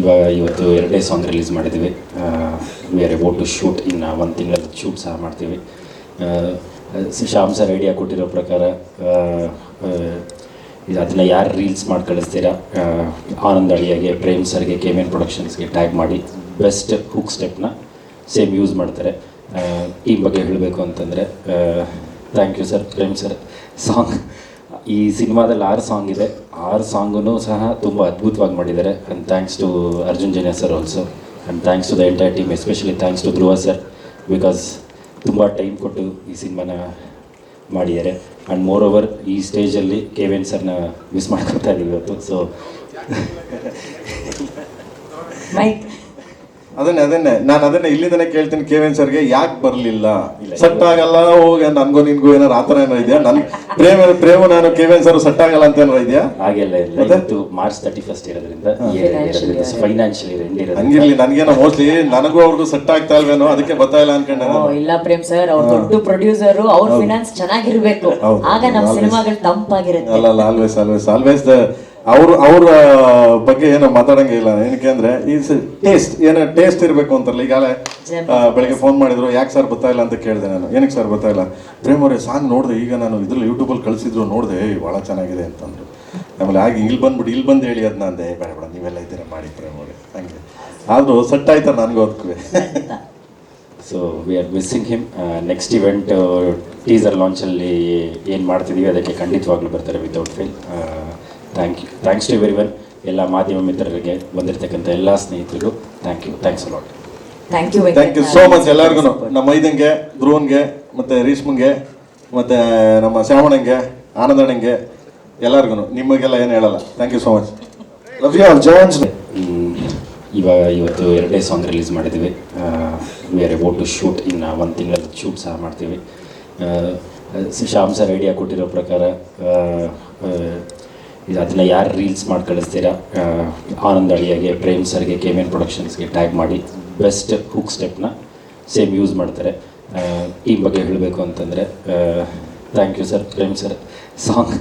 ಇವಾಗ ಇವತ್ತು ಎರಡೇ ಸಾಂಗ್ ರಿಲೀಸ್ ಮಾಡಿದ್ದೀವಿ. ಬೇರೆ ಎಬೌಟ್ ಟು ಶೂಟ್ ಇನ್ನು ಒಂದು ತಿಂಗಳಲ್ಲಿ ಶೂಟ್ ಸಹ ಮಾಡ್ತೀವಿ. ಶ್ಯಾಮ್ ಸರ್ ಐಡಿಯಾ ಕೊಟ್ಟಿರೋ ಪ್ರಕಾರ ಅದನ್ನು ಯಾರು ರೀಲ್ಸ್ ಮಾಡಿ ಕಳಿಸ್ತೀರಾ? ಆನಂದ್ ಅಳಿಯಾಗೆ, ಪ್ರೇಮ್ ಸರ್ಗೆ, ಕೆ ಎನ್ ಪ್ರೊಡಕ್ಷನ್ಸ್ಗೆ ಟ್ಯಾಗ್ ಮಾಡಿ ಬೆಸ್ಟ್ ಹುಕ್ ಸ್ಟೆಪ್ನ ಸೇಮ್ ಯೂಸ್ ಮಾಡ್ತಾರೆ. ಈ ಬಗ್ಗೆ ಹೇಳಬೇಕು ಅಂತಂದರೆ thank you sir Prem sir song ಈ ಸಿನಿಮಾದಲ್ಲಿ ಆರು ಸಾಂಗ್ ಇದೆ. ಆರು ಸಾಂಗೂ ಸಹ ತುಂಬ ಅದ್ಭುತವಾಗಿ ಮಾಡಿದ್ದಾರೆ. And thanks to Arjun Janya sir also and thanks to the entire team especially thanks to Dhruva sir because ತುಂಬ ಟೈಮ್ ಕೊಟ್ಟು ಈ ಸಿನಿಮಾನ ಮಾಡಿದ್ದಾರೆ. ಆ್ಯಂಡ್ ಮೋರ್ ಓವರ್ ಈ ಸ್ಟೇಜಲ್ಲಿ ಕೆ ವಿ ಸರ್ನ ಮಿಸ್ ಮಾಡ್ಕೊತಾ ಇದ್ದೀವಿ ಇವತ್ತು. ಸೊ ಅದನ್ನೇ ಅದನ್ನೇ. ನಾನು ಅದನ್ನೇ ಇಲ್ಲಿಂದನೇ ಕೇಳ್ತೀನಿ ಕೇವನ್ ಸರ್ಗೆ ಯಾಕೆ ಬರಲಿಲ್ಲ? ಸಟ್ಟಾಗಲ್ಲ ಸೆಟ್ ಆಗಲ್ಲ ಹೋಗಿ ನನ್ಗೂ ನಿನ್ಗೂ ಏನಾರು ಆ ಥರ ಏನೋ ಇದೆಯಾ? ನನ್ ಪ್ರೇಮ ಪ್ರೇಮ ನಾನು ಕೇವನ್ ಸರ್ ಸೆಟ್ ಆಗಲ್ಲ ಅಂತ ಏನೋ ಇದೆಯಾ? ಹಾಗೆಲ್ಲ ಇಲ್ಲ. ಮತ್ತೆ? ಇವತ್ತು ಮಾರ್ಚ್ ತರ್ಟಿ ಫಸ್ಟ್ ಇರೋದ್ರಿಂದ ಫೈನಾನ್ಷಿಯಲಿ ಹಂಗಿರ್ಲಿ ನನಗೇನೋ ಮೋಸ್ಟ್ಲಿ ನನಗೂ ಅವ್ರಿಗೂ ಸೆಟ್ ಆಗ್ತಾ ಇಲ್ವೇನೋ ಅದಕ್ಕೆ ಬರ್ತಾ ಇಲ್ಲ ಅನ್ಕೊಂಡೆ ನಾನು. ಇಲ್ಲ ಪ್ರೇಮ್ ಸರ್ ಅವ್ರ ದೊಡ್ಡ ಪ್ರೊಡ್ಯೂಸರ್ ಅವ್ರ ಫೈನಾನ್ಸ್ ಚೆನ್ನಾಗಿರ್ಬೇಕು. ಆಗ ನಮ್ಮ. ಸಿನಿಮಾಗಳು ತಂಪಾಗಿರುತ್ತೆ ಅಲ್ಲ ಅಲ್ಲ ಆಲ್ವೇಸ್ ಆಲ್ವೇಸ್ ಆಲ್ವೇಸ್ ದ ಅವ್ರ ಅವ್ರ ಬಗ್ಗೆ ಏನೋ ಮಾತಾಡಂಗಿಲ್ಲ ಏನಕ್ಕೆ ಅಂದ್ರೆ ಈ ಟೇಸ್ಟ್ ಏನೋ ಟೇಸ್ಟ್ ಇರಬೇಕು ಅಂತಾರಲ್ಲ ಈಗಾಗಲೇ. ಬೆಳಿಗ್ಗೆ ಫೋನ್ ಮಾಡಿದ್ರು ಯಾಕೆ ಸರ್ ಬರ್ತಾ ಇಲ್ಲ ಅಂತ ಕೇಳಿದೆ ನಾನು. ಏನಕ್ಕೆ ಸರ್ ಬರ್ತಾ ಇಲ್ಲ? ಪ್ರೇಮ್ ಅವರೇ ಸಾಂಗ್ ನೋಡಿದೆ ಈಗ ನಾನು ಇದ್ರಲ್ಲಿ ಯೂಟ್ಯೂಬಲ್ಲಿ ಕಳಿಸಿದ್ರು ನೋಡಿದೆ ಭಾಳ ಚೆನ್ನಾಗಿದೆ ಅಂತಂದ್ರು. ಆಮೇಲೆ ಆಗಿ ಇಲ್ಲಿ ಬಂದ್ಬಿಟ್ಟು ಇಲ್ಲಿ ಬಂದು ಹೇಳಿ ಅದನ್ನ ಅಂದೆ. "ಏ, ಬೇಡ ಬೇಡ ನೀವೆಲ್ಲ ಇದ್ದೀರಾ ಮಾಡಿ ಪ್ರೇಮ್ ಅವರೇ. ಹಂಗೆ. ಆದರೂ ಸೆಟ್ ಆಯ್ತಾ ನನಗೂ ಅದಕ್ಕೂ so we are missing him next event teaser ಲಾಂಚಲ್ಲಿ ಏನು ಮಾಡ್ತಿದ್ದೀವಿ ಅದಕ್ಕೆ ಖಂಡಿತವಾಗ್ಲೂ ಬರ್ತಾರೆ without fail thank you thanks to very when ಎಲ್ಲ ಮಾಧ್ಯಮ ಮಿತ್ರರಿಗೆ ಬಂದಿರತಕ್ಕಂಥ ಎಲ್ಲ ಸ್ನೇಹಿತರಿಗೂ thank you thanks a lot thank you thank you so much ಎಲ್ಲರಿಗೂ. ನಮ್ಮ ಮೈದಂಗೆ ಧ್ರುವನ್ಗೆ ಮತ್ತೆ ರೇಷ್ಮಂಗೆ ಮತ್ತೆ ನಮ್ಮ ಶ್ಯಾಮಣ್ಣಂಗೆ ಆನಂದಣ್ಣಂಗೆ ಎಲ್ಲರಿಗೂ ನಿಮಗೆಲ್ಲ ಏನು ಹೇಳಲ್ಲ. Thank you so much love you all John's ಇವಾಗ ಇವತ್ತು ಎರಡೇ ಸಾಂಗ್ ರಿಲೀಸ್ ಮಾಡಿದ್ದೀವಿ. We are about to shoot ಇನ್ನು ಒಂದು ತಿಂಗಳಲ್ಲಿ ಶೂಟ್ ಸಹ ಮಾಡ್ತೀವಿ. ಶ್ಯಾಮ್ ಸರ್ ಐಡಿಯಾ ಕೊಟ್ಟಿರೋ ಪ್ರಕಾರ ಅದನ್ನು ಯಾರು ರೀಲ್ಸ್ ಮಾಡಿ ಕಳಿಸ್ತೀರಾ? ಆನಂದ್ ಅಳಿಯಾಗೆ, ಪ್ರೇಮ್ ಸರ್ಗೆ ಕೆ ಎನ್ ಪ್ರೊಡಕ್ಷನ್ಸ್ಗೆ ಟ್ಯಾಗ್ ಮಾಡಿ ಬೆಸ್ಟ್ ಹುಕ್ ಸ್ಟೆಪ್ನ ಸೇಮ್ ಯೂಸ್ ಮಾಡ್ತಾರೆ. ಈ ಬಗ್ಗೆ ಹೇಳಬೇಕು ಅಂತಂದರೆ thank you sir Prem sir song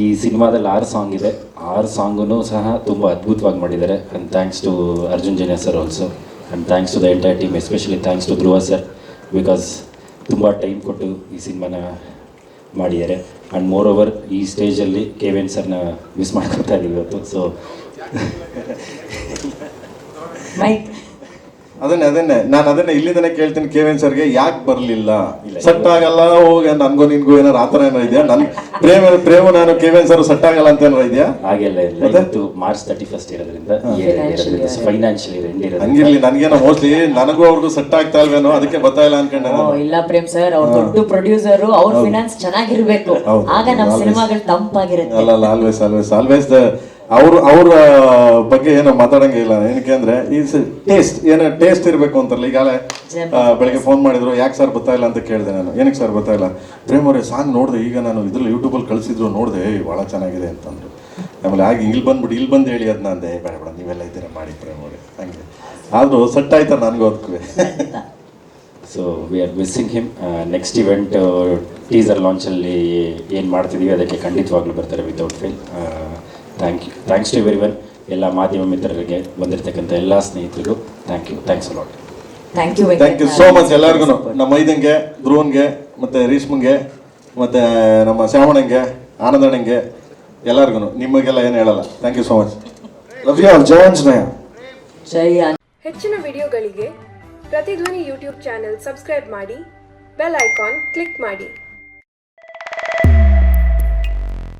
ಈ ಸಿನಿಮಾದಲ್ಲಿ ಆರು ಸಾಂಗ್ ಇದೆ. ಆರು ಸಾಂಗೂ ಸಹ ತುಂಬ ಅದ್ಭುತವಾಗಿ ಮಾಡಿದ್ದಾರೆ. And thanks to Arjun Janya sir also and thanks to the entire team especially thanks to Dhruva sir because ತುಂಬ ಟೈಮ್ ಕೊಟ್ಟು ಈ ಸಿನಿಮಾನ ಮಾಡಿದ್ದಾರೆ. ಆ್ಯಂಡ್ ಮೋರ್ ಓವರ್ ಈ ಸ್ಟೇಜಲ್ಲಿ ಕೆ ವಿ ಎನ್ ಸರ್ನ ಮಿಸ್ ಮಾಡ್ಕೊತಾ ಇದ್ದೀವಿ ಇವತ್ತು ಸೊ ಅದನ್ನೇ ಅದನ್ನೇ. ನಾನು ಅದನ್ನೇ ಇಲ್ಲಿಂದನೇ ಕೇಳ್ತೀನಿ ಕೇವನ್ ಸರ್ಗೆ ಯಾಕೆ ಬರಲಿಲ್ಲ? ಇಲ್ಲ. ಸೆಟ್ ಆಗಲ್ಲ ಹೋಗಿ ನನ್ಗೂ ನಿನ್ಗೂ ಏನಾರು ಆ ಥರ ಏನೋ ಇದೆಯಾ? ನನ್ ಪ್ರೇಮ ಪ್ರೇಮ ನಾನು ಕೇವನ್ ಸರ್ ಸೆಟ್ ಆಗಲ್ಲ ಅಂತ ಏನೋ ಇದೆಯಾ? ಹಾಗೆಲ್ಲ ಇಲ್ಲ. ಇವತ್ತು ಮಾರ್ಚ್ ತರ್ಟಿ ಫಸ್ಟ್ ಇರೋದ್ರಿಂದ. ಫೈನಾನ್ಷಿಯಲ್ ಹಂಗಿರ್ಲಿ ನನಗೇನೋ ಮೋಸ್ಟ್ಲಿ ನನಗೂ ಅವ್ರಿಗೂ ಸೆಟ್ ಆಗ್ತಾ ಇಲ್ವೇನೋ ಅದಕ್ಕೆ ಬರ್ತಾ ಇಲ್ಲ ಅನ್ಕೊಂಡೆ ನಾನು. ಇಲ್ಲ ಪ್ರೇಮ್ ಸರ್ ಅವ್ರ ದೊಡ್ಡ ಪ್ರೊಡ್ಯೂಸರ್ ಅವ್ರ ಫೈನಾನ್ಸ್ ಚೆನ್ನಾಗಿರ್ಬೇಕು. ಆಗ ನಮ್ಮ. ಸಿನಿಮಾಗಳು ತಂಪಾಗಿರುತ್ತೆ ಅಲ್ಲ ಅಲ್ಲ ಆಲ್ವೇಸ್ ಆಲ್ವೇಸ್ ಆಲ್ವೇಸ್ ದ ಅವ್ರ ಅವ್ರ ಬಗ್ಗೆ ಏನೋ ಮಾತಾಡಂಗಿಲ್ಲ ಏನಕ್ಕೆ ಅಂದ್ರೆ ಈ ಟೇಸ್ಟ್ ಏನೋ ಟೇಸ್ಟ್ ಇರಬೇಕು ಅಂತಾರಲ್ಲ ಈಗಾಗಲೇ ಬೆಳಗ್ಗೆ ಫೋನ್ ಮಾಡಿದ್ರು ಯಾಕೆ ಸರ್ ಬರ್ತಾ ಇಲ್ಲ ಅಂತ ಕೇಳಿದೆ ನಾನು. ಏನಕ್ಕೆ ಸರ್ ಬರ್ತಾ ಇಲ್ಲ? ಪ್ರೇಮ್ ಅವರೇ ಸಾಂಗ್ ನೋಡಿದೆ ಈಗ ನಾನು ಇದ್ರಲ್ಲಿ ಯೂಟ್ಯೂಬಲ್ಲಿ ಕಳಿಸಿದ್ರು ನೋಡಿದೆ ಭಾಳ ಚೆನ್ನಾಗಿದೆ ಅಂತಂದ್ರು. ಆಮೇಲೆ ಆಗಿ ಇಲ್ಲಿ ಬಂದ್ಬಿಟ್ಟು ಇಲ್ಲಿ ಬಂದು ಹೇಳಿ ಅದನ್ನ ಅಂದೆ "ಏ, ಬೇಡ ಬೇಡ ನೀವೆಲ್ಲ ಇದ್ದೀರಾ ಮಾಡಿ ಪ್ರೇಮ್ ಅವರೇ. ಹಂಗೆ. ಆದರೂ ಸೆಟ್ ಆಯ್ತಾ ನನಗೂ ಅದಕ್ಕೂ so we are missing him next event teaser ಲಾಂಚಲ್ಲಿ ಏನು ಮಾಡ್ತಿದ್ದೀವಿ ಅದಕ್ಕೆ ಖಂಡಿತವಾಗ್ಲೂ ಬರ್ತಾರೆ without fail thank you thanks to very when ಎಲ್ಲ ಮಾಧ್ಯಮ ಮಿತ್ರರಿಗೆ ಬಂದಿರತಕ್ಕಂಥ ಎಲ್ಲ ಸ್ನೇಹಿತರಿಗೂ thank you thanks a lot thank you thank you so much ಎಲ್ಲರಿಗೂ. ನಮ್ಮ ಮೈದಂಗೆ ಧ್ರುವನ್ಗೆ ಮತ್ತೆ ರೇಷ್ಮಂಗೆ ಮತ್ತೆ ನಮ್ಮ ಶ್ಯಾಮಣ್ಣಂಗೆ ಆನಂದಣ್ಣಂಗೆ ಎಲ್ಲರಿಗೂ ನಿಮಗೆಲ್ಲ ಏನು ಹೇಳಲ್ಲ. Thank you so much love you all ಜಯ ಜೈ ಜಯ ಹೆಚ್ಚಿನ ವಿಡಿಯೋಗಳಿಗೆ ಪ್ರತಿಧ್ವನಿ ಯೂಟ್ಯೂಬ್ ಚಾನೆಲ್ ಸಬ್ಸ್ಕ್ರೈಬ್ ಮಾಡಿ ಬೆಲ್ ಐಕಾನ್ ಕ್ಲಿಕ್ ಮಾಡಿ.